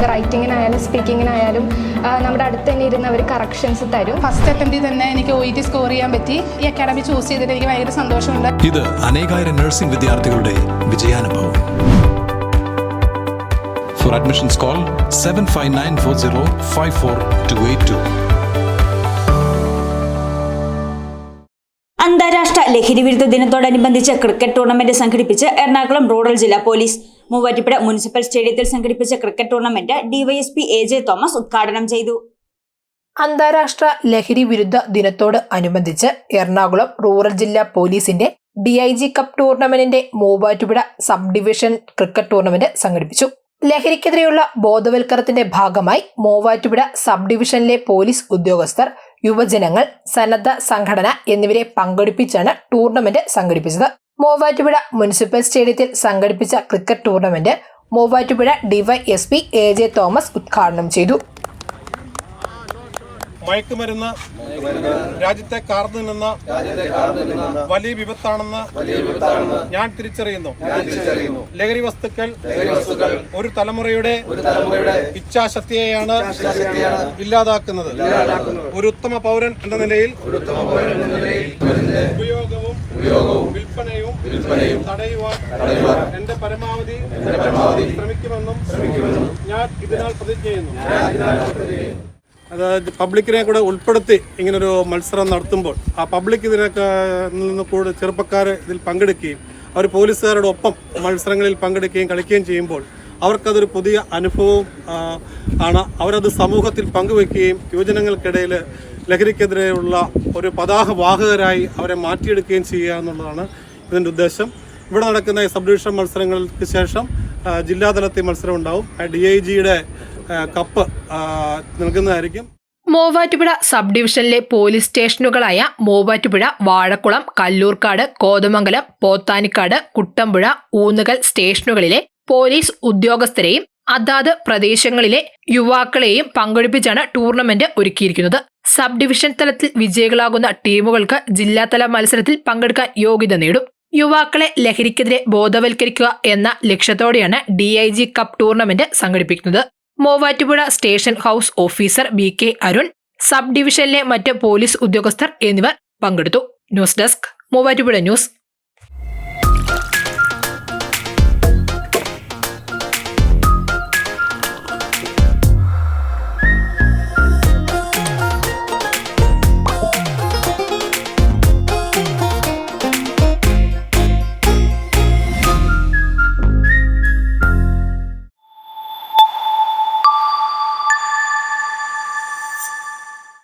നമുക്ക് റൈറ്റിങ്ങിനായാലും സ്പീക്കിങ്ങിനായാലും നമ്മുടെ അടുത്ത് തന്നെ ഇരുന്ന് അവർ കറക്ഷൻസ് തരും. ഫസ്റ്റ് അറ്റംപ്റ്റിൽ തന്നെ എനിക്ക് ഒ ഇ ടി സ്കോർ ചെയ്യാൻ പറ്റി. ഈ അക്കാഡമി ചൂസ് ചെയ്തിട്ട് എനിക്ക് ഭയങ്കര സന്തോഷമുണ്ട്. ഇത് അനേകായിരം നഴ്സിംഗ് വിദ്യാർത്ഥികളുടെ വിജയാനുഭവം. For admissions call seven five nine four zero five four two eight two അന്താരാഷ്ട്ര ലഹരി വിരുദ്ധ ദിനത്തോടനുബന്ധിച്ച് ക്രിക്കറ്റ് ടൂർണമെന്റ് സംഘടിപ്പിച്ച് എറണാകുളം റൂറൽ ജില്ലാ പോലീസ് മൂവാറ്റുപുഴ മുനിസിപ്പൽ സ്റ്റേഡിയത്തിൽ സംഘടിപ്പിച്ച cricket tournament DYSP A J Thomas ഉദ്ഘാടനം ചെയ്തു. അന്താരാഷ്ട്ര ലഹരി വിരുദ്ധ ദിനത്തോട് അനുബന്ധിച്ച് എറണാകുളം റൂറൽ ജില്ലാ പോലീസിന്റെ D I G cup ടൂർണമെന്റിന്റെ Muvattupuzha sub division cricket tournament സംഘടിപ്പിച്ചു. ലഹരിക്കെതിരെയുള്ള ബോധവൽക്കരണത്തിന്റെ ഭാഗമായി മൂവാറ്റുപുഴ സബ് ഡിവിഷനിലെ പോലീസ് ഉദ്യോഗസ്ഥർ യുവജനങ്ങൾ സന്നദ്ധ സംഘടന എന്നിവരെ പങ്കെടുപ്പിച്ചാണ് ടൂർണമെന്റ് സംഘടിപ്പിച്ചത്. മൂവാറ്റുപുഴ മുനിസിപ്പൽ സ്റ്റേഡിയത്തിൽ സംഘടിപ്പിച്ച cricket tournament Muvattupuzha DYSP A J Thomas ഉദ്ഘാടനം ചെയ്തു. മയക്കുമരുന്ന് രാജ്യത്തെ കാർന്നു നിന്ന വലിയ വിപത്താണെന്ന് ഞാൻ തിരിച്ചറിയുന്നു. ലഹരി വസ്തുക്കൾ ഒരു തലമുറയുടെ ഇച്ഛാശക്തിയെയാണ് ഇല്ലാതാക്കുന്നത്. ഒരു ഉത്തമ പൗരൻ എന്ന നിലയിൽ ഉപയോഗവും വിൽപ്പനയും തടയുവാൻ എന്റെ പരമാവധി ശ്രമിക്കുമെന്നും ഞാൻ ഇതിനാൽ പ്രതിജ്ഞ ചെയ്യുന്നു. അതായത് പബ്ലിക്കിനെ കൂടെ ഉൾപ്പെടുത്തി ഇങ്ങനൊരു മത്സരം നടത്തുമ്പോൾ ആ പബ്ലിക് ഇതിനൊക്കെ നിന്ന് കൂടുതൽ ചെറുപ്പക്കാർ ഇതിൽ പങ്കെടുക്കുകയും അവർ പോലീസുകാരുടെ ഒപ്പം മത്സരങ്ങളിൽ പങ്കെടുക്കുകയും കളിക്കുകയും ചെയ്യുമ്പോൾ അവർക്കതൊരു പുതിയ അനുഭവം ആണ്. അവരത് സമൂഹത്തിൽ പങ്കുവെക്കുകയും യുവജനങ്ങൾക്കിടയിൽ ലഹരിക്കെതിരെയുള്ള ഒരു പതാക വാഹകരായി അവരെ മാറ്റിയെടുക്കുകയും ചെയ്യുക എന്നുള്ളതാണ് ഇതിന്റെ ഉദ്ദേശം. ഇവിടെ നടക്കുന്ന സബ് ഡിവിഷൻ മത്സരങ്ങൾക്ക് ശേഷം ജില്ലാതലത്തിൽ മത്സരം ഉണ്ടാവും. ഡി ഐ ജിയുടെ കപ്പ് നൽകുന്നതായിരിക്കും. മൂവാറ്റുപുഴ സബ് ഡിവിഷനിലെ പോലീസ് സ്റ്റേഷനുകളായ മൂവാറ്റുപുഴ വാഴക്കുളം കല്ലൂർക്കാട് കോതമംഗലം പോത്താനിക്കാട് കുട്ടമ്പുഴ ഊന്നുകൽ സ്റ്റേഷനുകളിലെ പോലീസ് ഉദ്യോഗസ്ഥരെയും അതാത് പ്രദേശങ്ങളിലെ യുവാക്കളെയും പങ്കെടുപ്പിച്ചാണ് ടൂർണമെന്റ് ഒരുക്കിയിരിക്കുന്നത്. സബ് ഡിവിഷൻ തലത്തിൽ വിജയികളാകുന്ന ടീമുകൾക്ക് ജില്ലാതല മത്സരത്തിൽ പങ്കെടുക്കാൻ യോഗ്യത നേടും. യുവാക്കളെ ലഹരിക്കെതിരെ ബോധവൽക്കരിക്കുക എന്ന ലക്ഷ്യത്തോടെയാണ് D I G cup tournament സംഘടിപ്പിക്കുന്നത്. Muvattupuzha station house officer B K Arun sub ഡിവിഷനിലെ മറ്റ് പോലീസ് ഉദ്യോഗസ്ഥർ എന്നിവർ പങ്കെടുത്തു. News desk Muvattupuzha news.